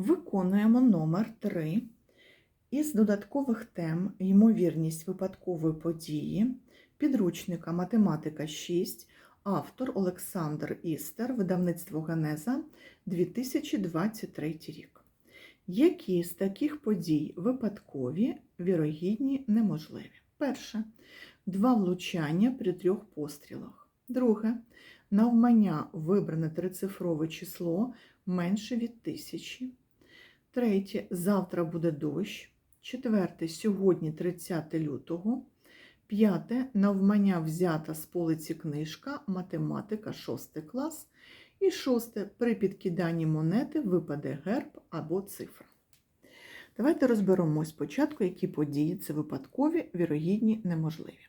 Виконуємо номер 3 із додаткових тем ймовірність випадкової події, підручника Математика 6, автор Олександр Істер, видавництво Генеза 2023 рік. Які з таких подій випадкові, вірогідні, неможливі? Перше. Два влучання при трьох пострілах. Друге. Навмання вибране трицифрове число менше від тисячі. Третє. Завтра буде дощ. Четверте. Сьогодні 30 лютого. П'яте. Навмання взята з полиці книжка Математика 6 клас. І шосте. При підкиданні монети випаде герб або цифра. Давайте розберемо спочатку, які події це випадкові, вірогідні, неможливі.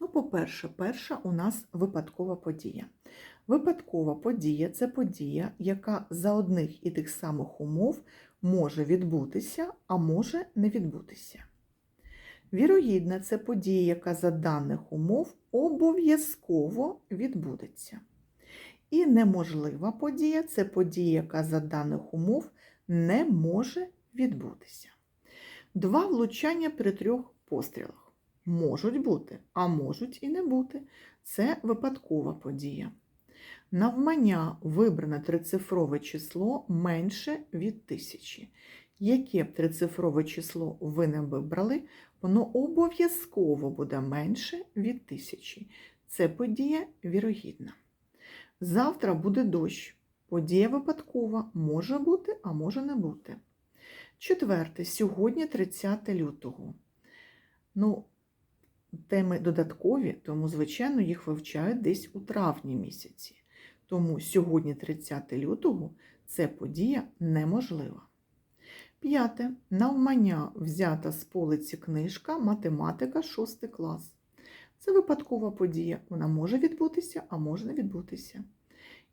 Ну, по-перше, перша у нас випадкова подія. Випадкова подія це подія, яка за одних і тих самих умов може відбутися, а може не відбутися. Вірогідна це подія, яка за даних умов обов'язково відбудеться. І неможлива подія це подія, яка за даних умов не може відбутися. Два влучання при трьох пострілах можуть бути, а можуть і не бути. Це випадкова подія. Навмання вибране трицифрове число менше від тисячі. Яке б трицифрове число ви не вибрали, воно обов'язково буде менше від тисячі. Це подія вірогідна. Завтра буде дощ. Подія випадкова може бути, а може не бути. Четверте, сьогодні 30 лютого. Ну, теми додаткові, тому, звичайно, їх вивчають десь у травні місяці. Тому сьогодні, 30 лютого, це подія неможлива. П'яте. Навмання взята з полиці книжка Математика 6 клас. Це випадкова подія. Вона може відбутися, а може не відбутися.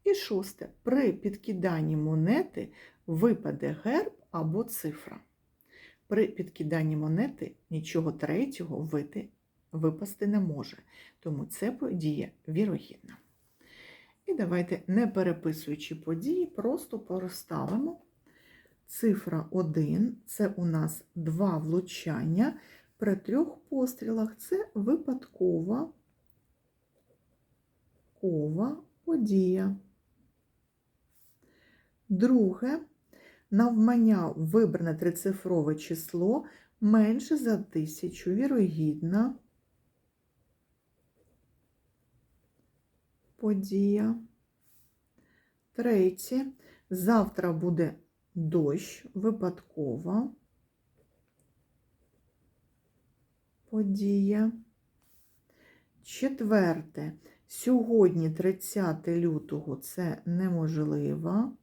І шосте. При підкиданні монети випаде герб або цифра. При підкиданні монети нічого третього вити, випасти не може, тому це подія вірогідна. І давайте, не переписуючи події, просто проставимо. Цифра 1 це у нас два влучання при трьох пострілах. Це випадкова кова подія. Друге, навмання вибране трицифрове число менше за тисячу, вірогідна подія. Третє, завтра буде дощ, випадкова подія. Четверте, сьогодні 30 лютого це неможлива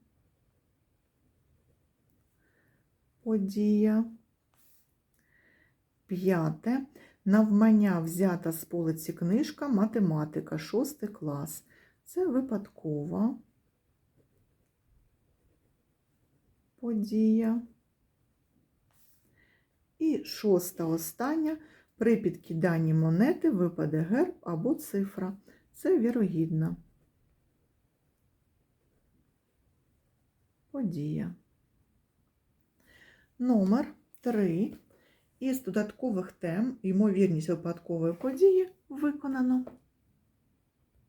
подія. П'яте. Навмання взята з полиці книжка Математика 6 клас. Це випадкова подія. І шоста остання. При підкиданні монети випаде герб або цифра. Це вірогідна подія. Номер 3 із додаткових тем ймовірність випадкової події виконано.